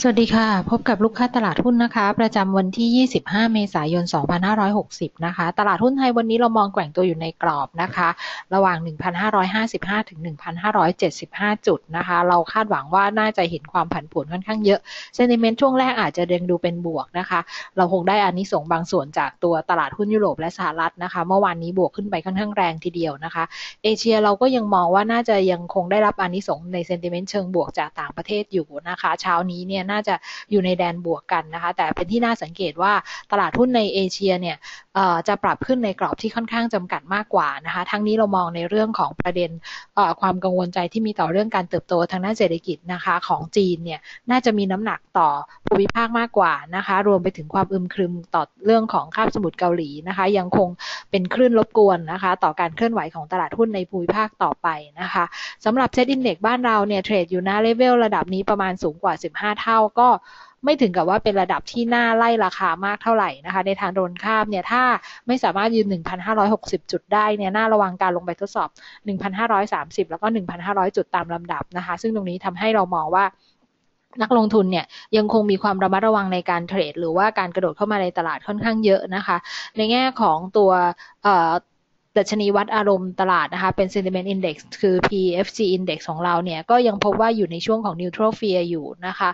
สวัสดีค่ะ พบกับลูกค้าตลาดหุ้นนะคะ ประจำวันที่ 25 เมษายน 2560 นะคะ ตลาดหุ้นไทยวันนี้เรามองแกว่งตัวอยู่ในกรอบนะคะ ระหว่าง 1,555 ถึง 1,575 จุดนะคะ เราคาดหวังว่าน่าจะเห็นความผันผวนค่อนข้างเยอะ เซนติเมนต์ช่วงแรกอาจจะเดงดูเป็นบวกนะคะ เราคงได้อานิสงส์บางส่วนจากตัวตลาดหุ้นยุโรปและสหรัฐนะคะ เมื่อวานนี้บวกขึ้นไปค่อนข้างแรงทีเดียวนะคะ เอเชียเราก็ยังมองว่าน่าจะยังคงได้รับอานิสงส์ในเซนติเมนต์เชิงบวกจากต่างประเทศอยู่นะคะ เช้านี้เนี่ยน่าจะอยู่ในแดนบวกกันนะคะ แต่เป็นที่น่าสังเกตว่าตลาดหุ้นในเอเชียเนี่ยจะปรับขึ้นในกรอบที่ค่อนข้างจำกัดมากกว่านะคะ ทั้งนี้เรามองในเรื่องของประเด็นความกังวลใจที่มีต่อเรื่องการเติบโตทางด้านเศรษฐกิจนะคะของจีนเนี่ยน่าจะมีน้ำหนักต่อภูมิภาคมากกว่านะคะ รวมไปถึงความอึมครึมต่อเรื่องของคาบสมุทรเกาหลีนะคะ ยังคงเป็นคลื่นรบกวนนะคะ ต่อการเคลื่อนไหวของตลาดหุ้นในภูมิภาคต่อไปนะคะสำหรับเซ็ตอินเด็กบ้านเราเนี่ยเทรดอยู่หน้าเลเวลระดับนี้ประมาณสูงกว่า 15 เท่าก็ไม่ถึงกับว่าเป็นระดับที่น่าไล่ราคามากเท่าไหร่นะคะ ในทางโดนข้ามเนี่ยถ้าไม่สามารถยืน 1,560 จุดได้เนี่ยน่าระวังการลงไปทดสอบ 1,530 แล้วก็ 1,500 จุดตามลำดับนะคะ ซึ่งตรงนี้ทำให้เรามองว่านักลงทุนเนี่ยยังคงมีความระมัดระวังในการเทรด หรือว่าการกระโดดเข้ามาในตลาดค่อนข้างเยอะนะคะ ในแง่ของตัว ดัชนีวัดอารมณ์ตลาดนะคะเป็น sentiment index คือ PFG index ของเราเนี่ยก็ยังพบว่าอยู่ในช่วงของ neutral fear อยู่นะคะ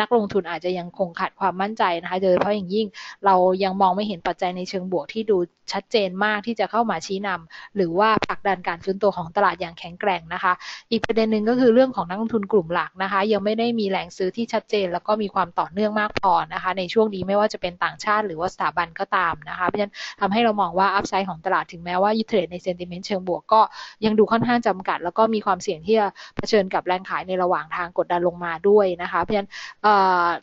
นักลงทุนอาจจะยังคงขาดความมั่นใจนะคะโดยเฉพาะอย่างยิ่งเรายังมองไม่เห็นปัจจัยในเชิงบวกที่ดูชัดเจนมากที่จะเข้ามาชี้นำหรือว่าผลักดันการฟื้นตัวของตลาดอย่างแข็งแกร่งนะคะ อีกประเด็นหนึ่งก็คือเรื่องของนักลงทุนกลุ่มหลักนะคะ ยังไม่ได้มีแหล่งซื้อที่ชัดเจน แล้วก็มีความต่อเนื่องมากพอนะคะ ในช่วงนี้ไม่ว่าจะเป็นต่างชาติ หรือว่าสถาบันก็ตามนะคะเพราะฉะนั้นทำให้เรามองว่าอัพไซด์ของตลาดถึงแม้ว่าที่เทรดในเซนติเมนต์เชิงบวกก็ยังดูค่อนข้างจำกัด แล้วก็มีความเสี่ยงที่จะเผชิญกับแรงขายในระหว่างทางกดดันลงมาด้วยนะคะ เพราะฉะนั้น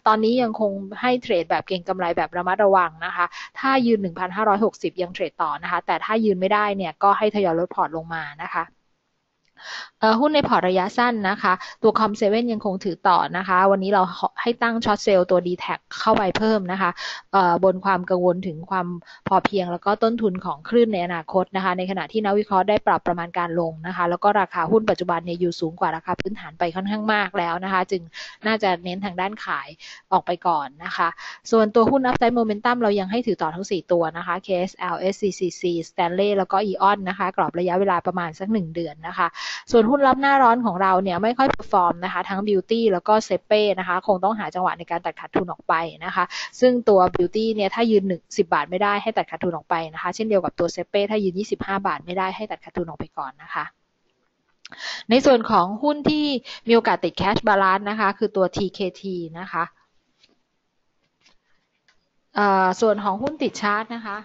ตอนนี้ยังคงให้เทรดแบบเก่งกำไรแบบระมัดระวังนะคะ ถ้ายืน 1,560 ยังเทรดต่อนะคะ แต่ถ้ายืนไม่ได้เนี่ยก็ให้ทยอยลดพอร์ตลงมานะคะ หุ้นในพอร์ตระยะสั้นนะคะ ตัวคอมเซเว่นยังคงถือต่อนะคะ วันนี้เราให้ตั้งช็อตเซลล์ตัว d t แทเข้าไปเพิ่มนะคะบนความกังวลถึงความพอเพียงแล้วก็ต้นทุนของคลื่นในอนาคตนะคะ ในขณะที่นักวิเคราะห์ได้ปรับประมาณการลงนะคะ แล้วก็ราคาหุ้นปัจจุบันเนี่ยอยู่สูงกว่าราคาพื้นฐานไปค่อนข้างมากแล้วนะคะ จึงน่าจะเน้นทางด้านขายออกไปก่อนนะคะ ส่วนตัวหุ้น Upside Momentum เรายังให้ถือต่อทั้ง 4 ตัวนะคะ KSL SCCC Stanley แล้วก็ EON นะคะ กรอบระยะเวลาประมาณสัก 1 เดือนนะคะส่วนหุ้นรับหน้าร้อนของเราเนี่ยไม่ค่อยเปอร์ฟอร์มนะคะ ทั้งบิวตี้แล้วก็เซเป้นะคะ คงต้องหาจังหวะในการตัดขาดทุนออกไปนะคะ ซึ่งตัวบิวตี้เนี่ยถ้ายืน1 10บาทไม่ได้ให้ตัดขาดทุนออกไปนะคะ เช่นเดียวกับตัวเซเป้ถ้ายืน 25 บาทไม่ได้ให้ตัดขาดทุนออกไปก่อนนะคะในส่วนของหุ้นที่มีโอกาสติดแคชบาลานซ์นะคะ คือตัว TKT นะคะส่วนของหุ้นติดชาร์จนะคะ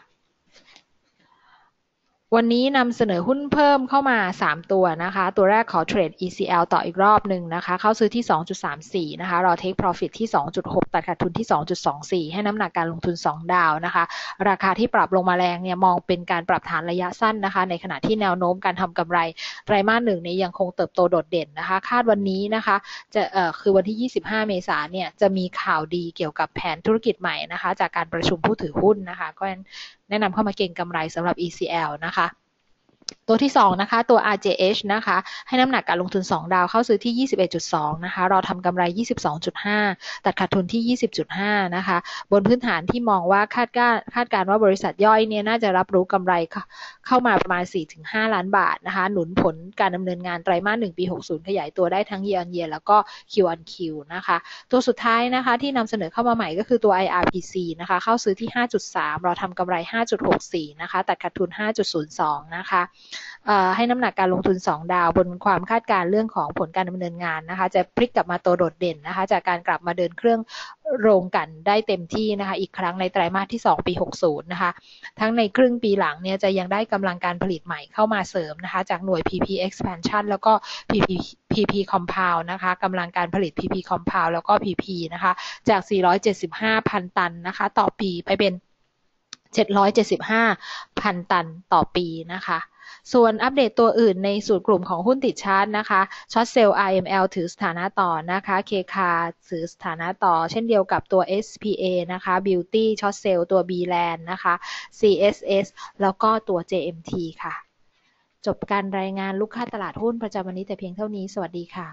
วันนี้นำเสนอหุ้นเพิ่มเข้ามา 3 ตัวนะคะ ตัวแรกขอเทรด ECL ต่ออีกรอบหนึ่งนะคะ เข้าซื้อที่ 2.34 นะคะ รอ take profit ที่ 2.6 ตัดขาดทุนที่ 2.24 ให้น้ำหนักการลงทุน 2 ดาวนะคะ ราคาที่ปรับลงมาแรงเนี่ยมองเป็นการปรับฐานระยะสั้นนะคะ ในขณะที่แนวโน้มการทำกำไรไตรมาสหนึ่งนี้ยังคงเติบโตโดดเด่นนะคะ คาดวันนี้นะคะจะเอ่อคือวันที่ 25 เมษายนเนี่ยจะมีข่าวดีเกี่ยวกับแผนธุรกิจใหม่นะคะ จากการประชุมผู้ถือหุ้นนะคะ ก็แนะนำเข้ามาเก่งกำไรสำหรับ ECL นะคะ ตัวที่ 2 นะคะ ตัว RJH นะคะ ให้น้ำหนักการลงทุน 2 ดาวเข้าซื้อที่ 21.2 นะคะ รอทำกำไร 22.5 ตัดขาดทุนที่ 20.5 นะคะ บนพื้นฐานที่มองว่าคาดการคาดการว่าบริษัทย่อยเนี่ยน่าจะรับรู้กำไรเข้ามาประมาณ 4-5 ล้านบาทนะคะ หนุนผลการดำเนินงานไตรมาส 1 ปี 60 ขยายตัวได้ทั้ง year on year แล้วก็ Q on Q นะคะ ตัวสุดท้ายนะคะที่นำเสนอเข้ามาใหม่ก็คือตัว IRPC นะคะ เข้าซื้อที่ 5.3 รอทำกำไร 5.64 นะคะ ตัดขาดทุน 5.02 นะคะให้น้ำหนักการลงทุน 2 ดาว บนความคาดการเรื่องของผลการดำเนินงานนะคะ จะพลิกกลับมาโตโดดเด่นนะคะ จากการกลับมาเดินเครื่องโรงกันได้เต็มที่นะคะ อีกครั้งในไตรมาสที่ 2 ปี 60 นะคะ ทั้งในครึ่งปีหลังเนี่ยจะยังได้กำลังการผลิตใหม่เข้ามาเสริมนะคะ จากหน่วย PP expansion แล้วก็ PP PP compound นะคะกำลังการผลิต PP compound แล้วก็ PP นะคะ จาก 475พันตันนะคะ ต่อปีไปเป็น 775พันตันต่อปีนะคะ ส่วนอัปเดตตัวอื่นในสูตรกลุ่มของหุ้นติดชาร์ตนะคะช็อตเซลล์ IML ถือสถานะต่อนะคะ KK ถือสถานะต่อ เช่นเดียวกับตัว SPA นะคะ Beauty ช็อตเซลล์ตัว BLAND นะคะ CSS แล้วก็ตัว JMT ค่ะ จบการรายงานลูกค้าตลาดหุ้นประจำวันนี้แต่เพียงเท่านี้ สวัสดีค่ะ